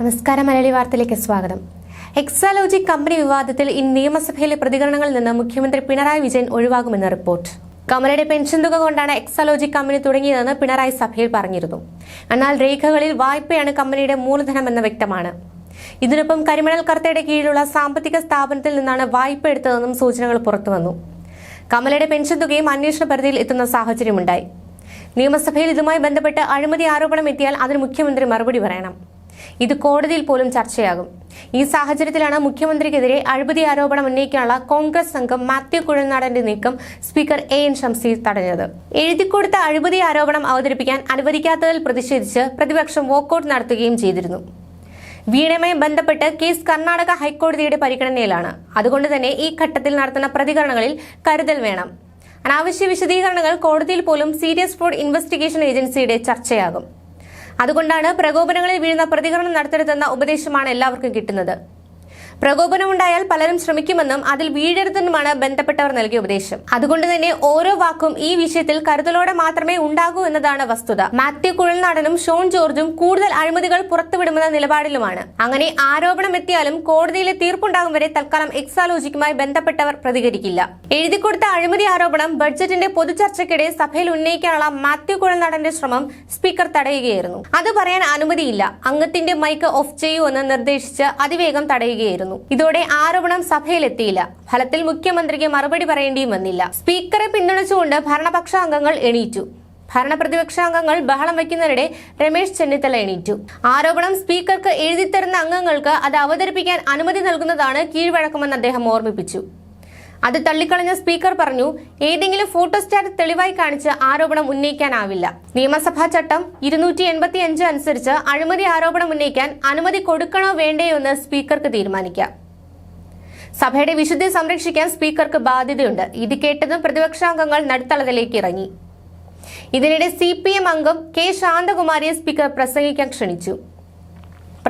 നമസ്കാരം മലയാളി വാർത്തയിലേക്ക് സ്വാഗതം. എക്സാലോജി കമ്പനി വിവാദത്തിൽ ഇനി നിയമസഭയിലെ പ്രതികരണങ്ങളിൽ നിന്ന് മുഖ്യമന്ത്രി പിണറായി വിജയൻ ഒഴിവാകുമെന്ന് റിപ്പോർട്ട്. കമലയുടെ പെൻഷൻ തുക കൊണ്ടാണ് എക്സാലോജി കമ്പനി തുടങ്ങിയതെന്ന് പിണറായി സഭയിൽ പറഞ്ഞിരുന്നു. എന്നാൽ രേഖകളിൽ വായ്പയാണ് കമ്പനിയുടെ മൂലധനമെന്ന് വ്യക്തമാണ്. ഇതിനൊപ്പം കരിമണൽ കർത്തയുടെ കീഴിലുള്ള സാമ്പത്തിക സ്ഥാപനത്തിൽ നിന്നാണ് വായ്പ എടുത്തതെന്നും സൂചനകൾ പുറത്തുവന്നു. കമലയുടെ പെൻഷൻ തുകയും അന്വേഷണ പരിധിയിൽ എത്തുന്ന സാഹചര്യമുണ്ടായി. നിയമസഭയിൽ ഇതുമായി ബന്ധപ്പെട്ട് അഴിമതി ആരോപണം എത്തിയാൽ അതിന് മുഖ്യമന്ത്രി മറുപടി പറയണം. ഇത് കോടതിയിൽ പോലും ചർച്ചയാകും. ഈ സാഹചര്യത്തിലാണ് മുഖ്യമന്ത്രിക്കെതിരെ അഴിമതി ആരോപണം ഉന്നയിക്കാനുള്ള കോൺഗ്രസ് സംഘം മാത്യു കുഴൽനാടന്റെ നീക്കം സ്പീക്കർ എ എൻ ഷംസീർ തടഞ്ഞത്. എഴുതിക്കൊടുത്ത അഴിമതി ആരോപണം അവതരിപ്പിക്കാൻ അനുവദിക്കാത്തതിൽ പ്രതിഷേധിച്ച് പ്രതിപക്ഷം വോക്കൌട്ട് നടത്തുകയും ചെയ്തിരുന്നു. വീണയുമായി ബന്ധപ്പെട്ട് കേസ് കർണാടക ഹൈക്കോടതിയുടെ പരിഗണനയിലാണ്. അതുകൊണ്ട് തന്നെ ഈ ഘട്ടത്തിൽ നടത്തുന്ന പ്രതികരണങ്ങളിൽ കരുതൽ വേണം. അനാവശ്യ വിശദീകരണങ്ങൾ കോടതിയിൽ പോലും സീരിയസ് ഫ്രോഡ് ഇൻവെസ്റ്റിഗേഷൻ ഏജൻസിയുടെ ചർച്ചയാകും. അതുകൊണ്ടാണ് പ്രകോപനങ്ങളിൽ വീഴുന്ന പ്രതികരണം നടത്തരുതെന്ന ഉപദേശമാണ് എല്ലാവർക്കും കിട്ടുന്നത് പ്രകോപനമുണ്ടായാൽ പലരും ശ്രമിക്കുമെന്നും അതിൽ വീഴരുതെന്നുമാണ് ബന്ധപ്പെട്ടവർ നൽകിയ ഉപദേശം. അതുകൊണ്ട് തന്നെ ഓരോ വാക്കും ഈ വിഷയത്തിൽ കരുതലോടെ മാത്രമേ ഉണ്ടാകൂ എന്നതാണ് വസ്തുത. മാത്യു കുഴൽനാടനും ഷോൺ ജോർജും കൂടുതൽ അഴിമതികൾ പുറത്തുവിടുമെന്ന നിലപാടിലുമാണ്. അങ്ങനെ ആരോപണം എത്തിയാലും കോടതിയിലെ തീർപ്പുണ്ടാകും വരെ തൽക്കാലം എക്സാലോജിക്കുമായി ബന്ധപ്പെട്ടവർ പ്രതികരിക്കില്ല. എഴുതിക്കൊടുത്ത അഴിമതി ആരോപണം ബഡ്ജറ്റിന്റെ പൊതുചർച്ചയ്ക്കിടെ സഭയിൽ ഉന്നയിക്കാനുള്ള മാത്യു കുഴൽനാടന്റെ ശ്രമം സ്പീക്കർ തടയുകയായിരുന്നു. അത് പറയാൻ അനുമതിയില്ല. അംഗത്തിന്റെ മൈക്ക് ഓഫ് ചെയ്യൂ എന്ന് നിർദ്ദേശിച്ച് അതിവേഗം തടയുകയായിരുന്നു. ഇതോടെ ആരോപണം സഭയിലെത്തിയില്ല. ഫലത്തിൽ മുഖ്യമന്ത്രിക്ക് മറുപടി പറയേണ്ടിയും വന്നില്ല. സ്പീക്കറെ പിന്തുണച്ചുകൊണ്ട് ഭരണപക്ഷ അംഗങ്ങൾ എണീറ്റു. ഭരണപ്രതിപക്ഷാംഗങ്ങൾ ബഹളം വയ്ക്കുന്നതിനിടെ രമേശ് ചെന്നിത്തല എണീറ്റു. ആരോപണം സ്പീക്കർക്ക് എഴുതിത്തരുന്ന അംഗങ്ങൾക്ക് അത് അവതരിപ്പിക്കാൻ അനുമതി നൽകുന്നതാണ് കീഴ്വഴക്കമെന്ന് അദ്ദേഹം ഓർമ്മിപ്പിച്ചു. അത് തള്ളിക്കളഞ്ഞ സ്പീക്കർ പറഞ്ഞു ഏതെങ്കിലും ഫോട്ടോസ്റ്റാറ്റ് തെളിവായി കാണിച്ച് ആരോപണം ഉന്നയിക്കാനാവില്ല. നിയമസഭാ ചട്ടം ഇരുന്നൂറ്റി എൺപത്തി അഞ്ച് അനുസരിച്ച് അഴിമതി ആരോപണം ഉന്നയിക്കാൻ അനുമതി കൊടുക്കണോ വേണ്ടയോ എന്ന് സ്പീക്കർക്ക് തീരുമാനിക്കാം. സഭയുടെ വിശുദ്ധി സംരക്ഷിക്കാൻ സ്പീക്കർക്ക് ബാധ്യതയുണ്ട്. ഇത് കേട്ടതും പ്രതിപക്ഷാംഗങ്ങൾ നടുത്തളത്തിലേക്ക് ഇറങ്ങി. ഇതിനിടെ സി പി എം അംഗം കെ ശാന്തകുമാരിയെ സ്പീക്കർ പ്രസംഗിക്കാൻ ക്ഷണിച്ചു.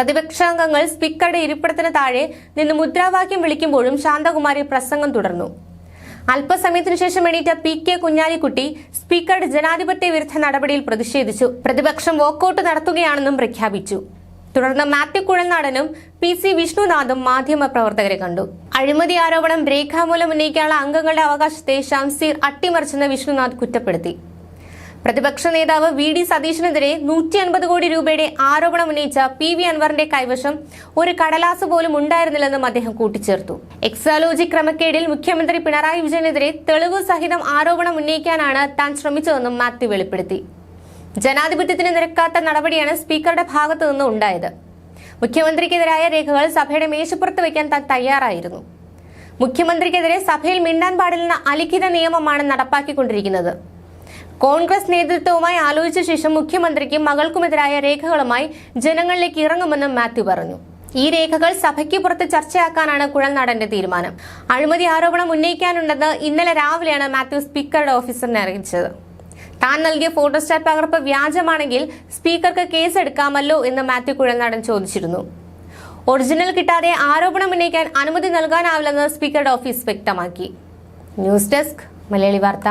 പ്രതിപക്ഷാംഗങ്ങൾ സ്പീക്കറുടെ ഇരിപ്പിടത്തിന് താഴെ നിന്ന് മുദ്രാവാക്യം വിളിക്കുമ്പോഴും ശാന്തകുമാരി പ്രസംഗം തുടർന്നു. അല്പസമയത്തിനു ശേഷം എണീറ്റ പി കെ കുഞ്ഞാലിക്കുട്ടി സ്പീക്കറുടെ ജനാധിപത്യ വിരുദ്ധ നടപടിയിൽ പ്രതിഷേധിച്ചു. പ്രതിപക്ഷം വോക്കൌട്ട് നടത്തുകയാണെന്നും പ്രഖ്യാപിച്ചു. തുടർന്ന് മാത്യു കുഴൽനാടനും പി സി വിഷ്ണുനാഥും മാധ്യമ പ്രവർത്തകരെ കണ്ടു. അഴിമതി ആരോപണം രേഖാമൂലം ഉന്നയിക്കാനുള്ള അംഗങ്ങളുടെ അവകാശത്തെ ഷംസീർ അട്ടിമറിച്ചെന്ന് വിഷ്ണുനാഥ് കുറ്റപ്പെടുത്തി. പ്രതിപക്ഷ നേതാവ് വി ഡി സതീശനെതിരെ നൂറ്റി അൻപത് കോടി രൂപയുടെ ആരോപണം ഉന്നയിച്ച പി വി അൻവറിന്റെ കൈവശം ഒരു കടലാസ് പോലും ഉണ്ടായിരുന്നില്ലെന്നും അദ്ദേഹം കൂട്ടിച്ചേർത്തു. എക്സാലോജി ക്രമക്കേടിൽ മുഖ്യമന്ത്രി പിണറായി വിജയനെതിരെ തെളിവ് സഹിതം ആരോപണം ഉന്നയിക്കാനാണ് താൻ ശ്രമിച്ചതെന്നും മാത്യു വെളിപ്പെടുത്തി. ജനാധിപത്യത്തിന് നിരക്കാത്ത നടപടിയാണ് സ്പീക്കറുടെ ഭാഗത്തു നിന്ന് ഉണ്ടായത്. മുഖ്യമന്ത്രിക്കെതിരായ രേഖകൾ സഭയുടെ മേശപ്പുറത്ത് വയ്ക്കാൻ താൻ തയ്യാറായിരുന്നു. മുഖ്യമന്ത്രിക്കെതിരെ സഭയിൽ മിണ്ടാൻ പാടില്ലെന്ന അലിഖിത നിയമമാണ് നടപ്പാക്കിക്കൊണ്ടിരിക്കുന്നത്. കോൺഗ്രസ് നേതൃത്വവുമായി ആലോചിച്ച ശേഷം മുഖ്യമന്ത്രിക്കും മകൾക്കുമെതിരായ രേഖകളുമായി ജനങ്ങളിലേക്ക് ഇറങ്ങുമെന്നും മാത്യു പറഞ്ഞു. ഈ രേഖകൾ സഭയ്ക്ക് പുറത്ത് ചർച്ചയാക്കാനാണ് കുഴൽനാടന്റെ തീരുമാനം. അഴിമതി ആരോപണം ഉന്നയിക്കാനുണ്ടെന്ന് ഇന്നലെ രാവിലെയാണ് മാത്യു സ്പീക്കറുടെ ഓഫീസറിനെ അറിയിച്ചത്. താൻ നൽകിയ ഫോട്ടോസ്റ്റാറ്റ് പകർപ്പ് വ്യാജമാണെങ്കിൽ സ്പീക്കർക്ക് കേസെടുക്കാമല്ലോ എന്ന് മാത്യു കുഴൽനാടൻ ചോദിച്ചിരുന്നു. ഒറിജിനൽ കിട്ടാതെ ആരോപണം ഉന്നയിക്കാൻ അനുമതി നൽകാനാവില്ലെന്ന് സ്പീക്കറുടെ ഓഫീസ് വ്യക്തമാക്കി. ന്യൂസ് ഡെസ്ക് മലയാളി വാർത്ത.